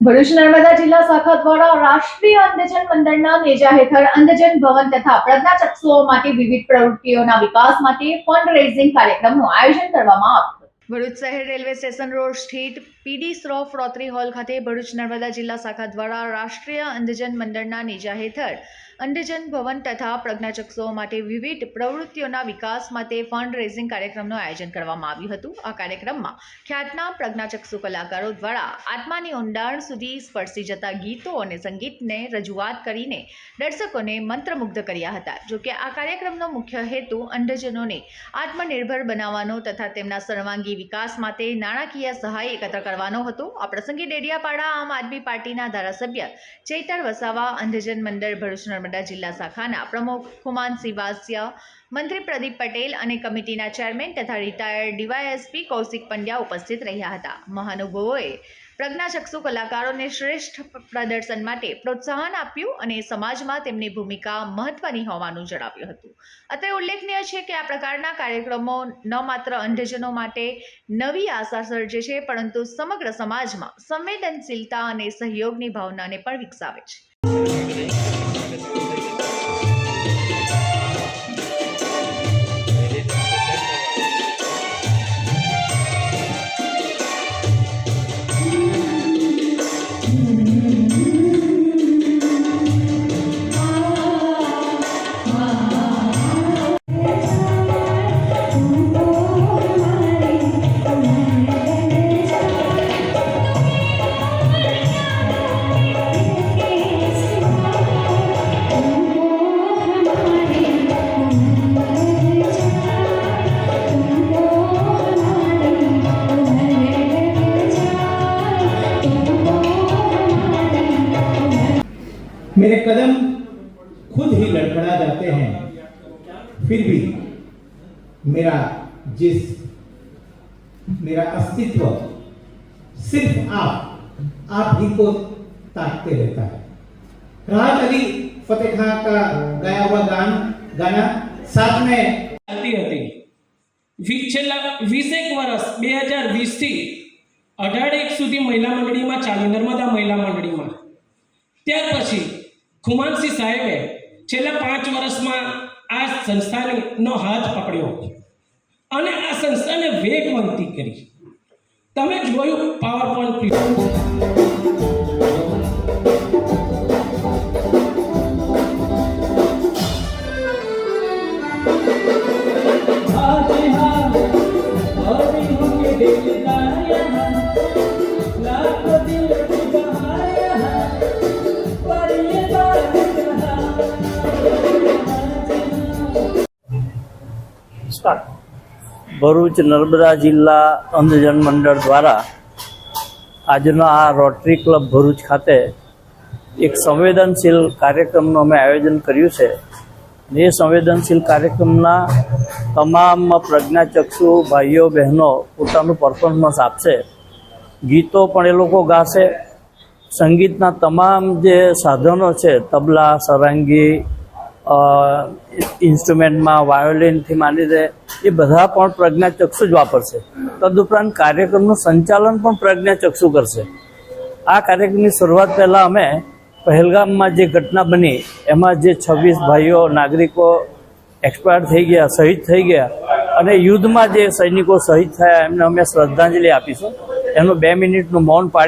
ભરૂચ નર્મદા જિલ્લા શાખા દ્વારા રાષ્ટ્રીય અંધજન મંડળના નેજા હેઠળ અંધજન ભવન તથા પ્રજ્ઞાચક્ષુઓ માટે વિવિધ પ્રવૃત્તિઓના વિકાસ માટે ફંડ રેઝિંગ કાર્યક્રમનું આયોજન કરવામાં આવ્યું. ભરૂચ શહેર રેલવે સ્ટેશન રોડ સ્થિત પીડી શ્રોફ રોતરી હોલ ખાતે ભરૂચ નર્મદા જિલ્લા શાખા દ્વારા રાષ્ટ્રીય અંધજન મંડળના નેજા હેઠળ અંધજન ભવન તથા પ્રજ્ઞાચક્ષુઓ માટે વિવિધ પ્રવૃત્તિઓના વિકાસ માટે ફંડ રેઝિંગ કાર્યક્રમનું આયોજન કરવામાં આવ્યું હતું. આ કાર્યક્રમમાં ખ્યાતના પ્રજ્ઞાચક્ષુ કલાકારો દ્વારા આત્માની ઊંડાણ સુધી સ્પર્શી જતા ગીતો અને સંગીતને રજૂઆત કરીને દર્શકોને મંત્રમુગ્ધ કર્યા હતા. જોકે આ કાર્યક્રમનો મુખ્ય હેતુ અંધજનોને આત્મનિર્ભર બનાવવાનો તથા તેમના સર્વાંગી વિકાસ માટે નાણાકીય સહાય એકત્ર કરવાનો હતો. આ પ્રસંગે ડેડિયાપાડા આમ આદમી પાર્ટીના ધારાસભ્ય ચૈતર વસાવા, અંધજન મંડળ, ભરૂચ નર્મદા જિલ્લા શાખાના પ્રમુખ ખુમાન વાસિયા મંત્રી પ્રદીપ પટેલ અને કમિટીના ચેરમેન તથા રિટાયર્ડ ડીવાયએસપી કૌશિક પંડ્યા ઉપસ્થિત રહ્યા હતા. મહાનુભાવોએ પ્રજ્ઞાચક્ષુ કલાકારોને શ્રેષ્ઠ પ્રદર્શન માટે પ્રોત્સાહન આપ્યું અને સમાજમાં તેમની ભૂમિકા મહત્વની હોવાનું જણાવ્યું હતું. અત્રે ઉલ્લેખનીય છે કે આ પ્રકારના કાર્યક્રમો ન માત્ર અંધજનો માટે નવી આશા સર્જે છે, પરંતુ સમગ્ર સમાજમાં સંવેદનશીલતા અને સહયોગની ભાવનાને પણ વિકસાવે છે. मेरे कदम खुद ही लड़खड़ा जाते हैं फिर भी मेरा जिस मेरा अस्तित्व सिर्फ आप आप ही को ताकते रहता है राहत अली फतेह खान का गाया हुआ गान गाना साथ में ચાલતી હતી વી- છેલ્લા વીસેક વર્ષ બે હજાર વીસથી અઢારેક સુધી મહિલા મંડળીમાં ચાલી નર્મદા મહિલા મંડળીમાં ત્યાર પછી ખુમાનસિંહ સાહેબે છેલ્લા પાંચ વર્ષમાં આ સંસ્થાનો હાથ પકડ્યો અને આ સંસ્થાને વેગવંતી કરી. તમે જોયું પાવર પોઈન્ટ ભરૂચ નર્મદા જિલ્લા અંધજન મંડળ દ્વારા આજના આ રોટરી ક્લબ ભરૂચ ખાતે એક સંવેદનશીલ કાર્યક્રમનું અમે આયોજન કર્યું છે. એ સંવેદનશીલ કાર્યક્રમના તમામ પ્રજ્ઞાચક્ષુ, ભાઈઓ, બહેનો પોતાનું પરફોર્મન્સ આપશે. ગીતો પણ એ લોકો ગાશે. સંગીતના તમામ જે સાધનો છે, તબલા, સરાંગી ઇન્સ્ટ્રુમેન્ટમાં, વાયોલિનથી માંડીને એ બધા પણ પ્રજ્ઞાચક્ષુ જ વાપરશે. તદુપરાંત કાર્યક્રમનું સંચાલન પણ પ્રજ્ઞાચક્ષુ કરશે. આ કાર્યક્રમની શરૂઆત પહેલાં અમે પહેલગામમાં જે ઘટના બની, એમાં જે છવ્વીસ ભાઈઓ નાગરિકો એક્સપાયર થઈ ગયા, શહીદ થઈ ગયા, અને યુદ્ધમાં જે સૈનિકો શહીદ થયા, એમને અમે શ્રદ્ધાંજલિ આપીશું. એનું બે મિનિટનું મૌન પાડી